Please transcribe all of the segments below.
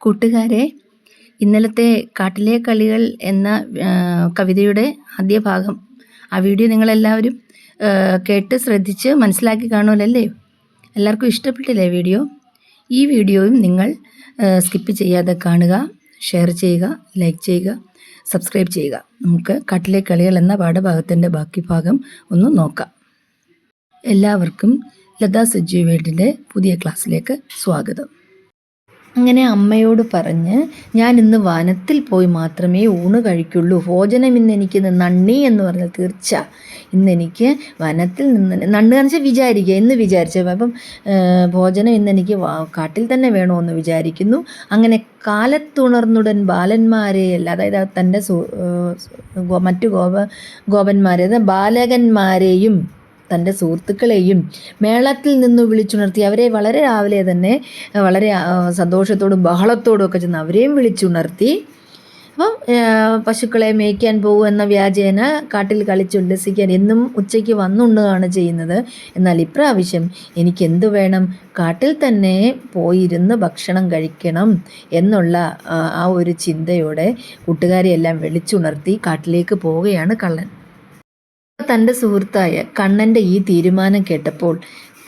കൂട്ടുകാരെ ഇന്നലത്തെ കാട്ടിലെ കളികൾ എന്ന കവിതയുടെ ആദ്യ ഭാഗം ആ വീഡിയോ നിങ്ങളെല്ലാവരും കേട്ട് ശ്രദ്ധിച്ച് മനസ്സിലാക്കി കാണുമല്ലേ എല്ലാവർക്കും ഇഷ്ടപ്പെട്ടില്ലേ വീഡിയോ? ഈ വീഡിയോയും നിങ്ങൾ സ്കിപ്പ് ചെയ്യാതെ കാണുക ഷെയർ ചെയ്യുക ലൈക്ക് ചെയ്യുക സബ്സ്ക്രൈബ് ചെയ്യുക. നമുക്ക് കാട്ടിലെ കളികൾ എന്ന പാഠഭാഗത്തിന്റെ ബാക്കി ഭാഗം ഒന്ന് നോക്കാം. എല്ലാവർക്കും ലതാ സജ്ജു വേൾഡിന്റെ പുതിയ ക്ലാസ്സിലേക്ക് സ്വാഗതം. അങ്ങനെ അമ്മയോട് പറഞ്ഞ് ഞാൻ ഇന്ന് വനത്തിൽ പോയി മാത്രമേ ഊണ് കഴിക്കുള്ളൂ. ഭോജനം ഇന്ന് എനിക്ക് നണ്ണി എന്ന് പറഞ്ഞാൽ തീർച്ച. ഇന്ന് എനിക്ക് വനത്തിൽ നിന്ന് നണ്ണ് കാണിച്ചാൽ വിചാരിക്കുക. എന്ന് വിചാരിച്ച അപ്പം ഭോജനം ഇന്ന് എനിക്ക് കാട്ടിൽ തന്നെ വേണമെന്ന് വിചാരിക്കുന്നു. അങ്ങനെ കാലത്തുണർന്നുടൻ ബാലന്മാരെ അതായത് തന്റെ മറ്റു ഗോപ ഗോപന്മാരെ ബാലകന്മാരെയും തന്റെ സുഹൃത്തുക്കളെയും മേളത്തിൽ നിന്ന് വിളിച്ചുണർത്തി അവരെ വളരെ രാവിലെ തന്നെ വളരെ സന്തോഷത്തോടും ബഹളത്തോടും ഒക്കെ ചെന്ന് അവരെയും വിളിച്ചുണർത്തി. അപ്പം പശുക്കളെ മേയ്ക്കാൻ പോകും എന്ന വ്യാജേന കാട്ടിൽ കളിച്ചുല്ലസിക്കാൻ എന്നും ഉച്ചയ്ക്ക് വന്നുണ്ണുകയാണ് ചെയ്യുന്നത്. എന്നാൽ ഇപ്രാവശ്യം എനിക്ക് എന്തു വേണം? കാട്ടിൽ തന്നെ പോയിരുന്ന് ഭക്ഷണം കഴിക്കണം എന്നുള്ള ആ ഒരു ചിന്തയോടെ കൂട്ടുകാരെയെല്ലാം വിളിച്ചുണർത്തി കാട്ടിലേക്ക് പോവുകയാണ് കള്ളൻ. തന്റെ സുഹൃത്തായ കണ്ണന്റെ ഈ തീരുമാനം കേട്ടപ്പോൾ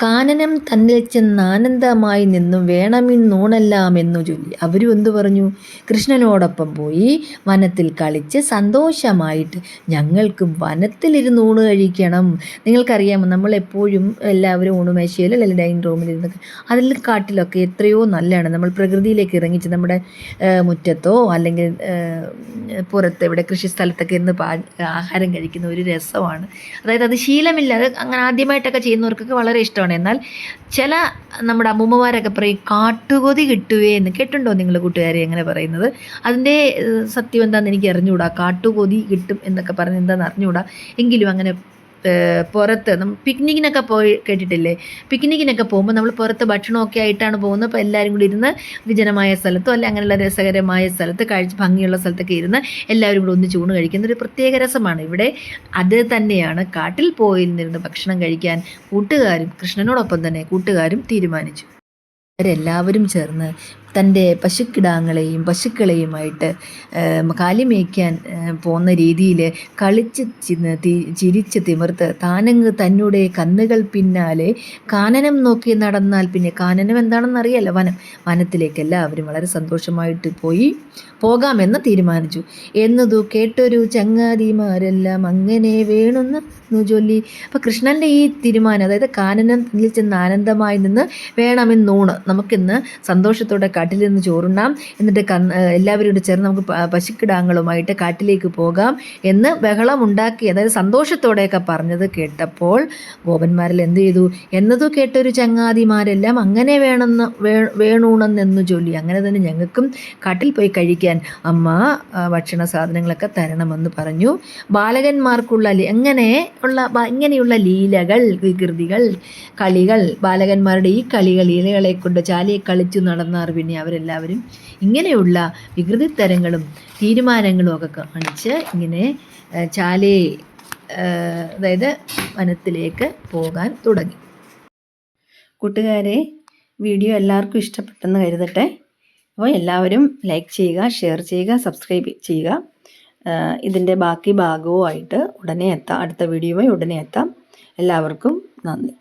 കാനനം തന്നിൽ ചെന്ന് ആനന്ദമായി നിന്നും വേണമെന്നൂണെല്ലാമെന്നു ചൊല്ലി. അവരും എന്തു പറഞ്ഞു? കൃഷ്ണനോടൊപ്പം പോയി വനത്തിൽ കളിച്ച് സന്തോഷമായിട്ട് ഞങ്ങൾക്കും വനത്തിലിരുന്ന് ഊണ് കഴിക്കണം. നിങ്ങൾക്കറിയാമോ നമ്മൾ എപ്പോഴും എല്ലാവരും ഊണുമേശയിലും അല്ലെങ്കിൽ ഡൈനിങ് റൂമിലിരുന്ന് അതിൽ കാട്ടിലൊക്കെ എത്രയോ നല്ലതാണ്. നമ്മൾ പ്രകൃതിയിലേക്ക് ഇറങ്ങിച്ച് നമ്മുടെ മുറ്റത്തോ അല്ലെങ്കിൽ പുറത്ത് ഇവിടെ കൃഷി സ്ഥലത്തൊക്കെ ഇരുന്ന് ആഹാരം കഴിക്കുന്ന ഒരു രസമാണ്. അതായത് അത് ശീലമില്ലാതെ അങ്ങനെ ആദ്യമായിട്ടൊക്കെ ചെയ്യുന്നവർക്കൊക്കെ വളരെ ഇഷ്ടമാണ്. ഇഷ്ടമാണ്. എന്നാൽ ചില നമ്മുടെ അമ്മൂമ്മമാരൊക്കെ പറയും കാട്ടുകൊതി കിട്ടുവേ എന്ന് കേട്ടുണ്ടോ നിങ്ങൾ കൂട്ടുകാരെ എങ്ങനെ പറയുന്നത്? അതിന്റെ സത്യം എന്താണെന്ന് എനിക്ക് അറിഞ്ഞുകൂടാ. കാട്ടുകൊതി കിട്ടും എന്നൊക്കെ പറഞ്ഞ് എന്താണെന്ന് അറിഞ്ഞുകൂടാ? എങ്കിലും അങ്ങനെ പുറത്ത് പിക്നിക്കിനൊക്കെ പോയി കേട്ടിട്ടില്ലേ? പിക്നിക്കിനൊക്കെ പോകുമ്പോൾ നമ്മൾ പുറത്ത് ഭക്ഷണമൊക്കെ ആയിട്ടാണ് പോകുന്നത്. അപ്പോൾ എല്ലാവരും കൂടി ഇരുന്ന് വിജനമായ സ്ഥലത്തോ അല്ലെ അങ്ങനെയുള്ള രസകരമായ സ്ഥലത്ത് കഴിച്ച് ഭംഗിയുള്ള സ്ഥലത്തൊക്കെ ഇരുന്ന് എല്ലാവരും കൂടി ഒന്ന് ചൂണ് കഴിക്കുന്ന ഒരു പ്രത്യേക രസമാണ്. ഇവിടെ അത് തന്നെയാണ്. കാട്ടിൽ പോയി പോയിരുന്നിരുന്ന് ഭക്ഷണം കഴിക്കാൻ കൂട്ടുകാരും കൃഷ്ണനോടൊപ്പം തന്നെ കൂട്ടുകാരും തീരുമാനിച്ചു. അവരെല്ലാവരും ചേർന്ന് തന്റെ പശുക്കിടാങ്ങളെയും പശുക്കളെയുമായിട്ട് കാലിമേയ്ക്കാൻ പോകുന്ന രീതിയിൽ കളിച്ച് ചിരിച്ച് തിമിർത്ത് താനങ്ങ് തന്നുടെ കന്നുകൾ പിന്നാലെ കാനനം നോക്കി നടന്നാൽ പിന്നെ കാനനം എന്താണെന്ന് അറിയാലോ വനം. വനത്തിലേക്ക് എല്ലാവരും വളരെ സന്തോഷമായിട്ട് പോയി പോകാമെന്ന് തീരുമാനിച്ചു. എന്നതു കേട്ടൊരു ചങ്ങാതിമാരെല്ലാം അങ്ങനെ വേണമെന്ന് ചൊല്ലി. അപ്പോൾ കൃഷ്ണന്റെ ഈ തീരുമാനം അതായത് കാനനം ചെന്ന് ആനന്ദമായി നിന്ന് വേണമെന്നൂണ്. നമുക്കിന്ന് സന്തോഷത്തോടെ കാട്ടിൽ നിന്ന് ചോറുണ്ണാം. എന്നിട്ട് കന്ന് എല്ലാവരും കൂടി ചേർന്ന് നമുക്ക് പശുക്കിടാങ്ങളുമായിട്ട് കാട്ടിലേക്ക് പോകാം എന്ന് ബഹളം ഉണ്ടാക്കി അതായത് സന്തോഷത്തോടെയൊക്കെ പറഞ്ഞത് കേട്ടപ്പോൾ ഗോപന്മാരിൽ എന്ത് ചെയ്തു? എന്നതു കേട്ടൊരു ചങ്ങാതിമാരെല്ലാം അങ്ങനെ വേണമെന്ന് വേ വേണൂണെന്നു ചൊല്ലി. അങ്ങനെ തന്നെ ഞങ്ങൾക്കും കാട്ടിൽ പോയി കഴിക്കാൻ അമ്മ ഭക്ഷണ സാധനങ്ങളൊക്കെ തരണമെന്ന് പറഞ്ഞു. ബാലകന്മാർക്കുള്ള എങ്ങനെ ഉള്ള ഇങ്ങനെയുള്ള ലീലകൾ വികൃതികൾ കളികൾ ബാലകന്മാരുടെ ഈ കളികൾ ലീലകളെ കൊണ്ട് ചാലിയെ കളിച്ചു നടന്നാർ പിന്നെ അവരെല്ലാവരും ഇങ്ങനെയുള്ള വികൃതിത്തരങ്ങളും തീരുമാനങ്ങളും ഒക്കെ കാണിച്ച് ഇങ്ങനെ ചാലയെ അതായത് വനത്തിലേക്ക് പോകാൻ തുടങ്ങി. കൂട്ടുകാരെ വീഡിയോ എല്ലാവർക്കും ഇഷ്ടപ്പെട്ടെന്ന് കരുതട്ടെ. അപ്പോൾ എല്ലാവരും ലൈക്ക് ചെയ്യുക ഷെയർ ചെയ്യുക സബ്സ്ക്രൈബ് ചെയ്യുക. ഇതിന്റെ ബാക്കി ഭാഗവുമായിട്ട് ഉടനെ എത്താം. അടുത്ത വീഡിയോയുമായി ഉടനെ എത്താം. എല്ലാവർക്കും നന്ദി.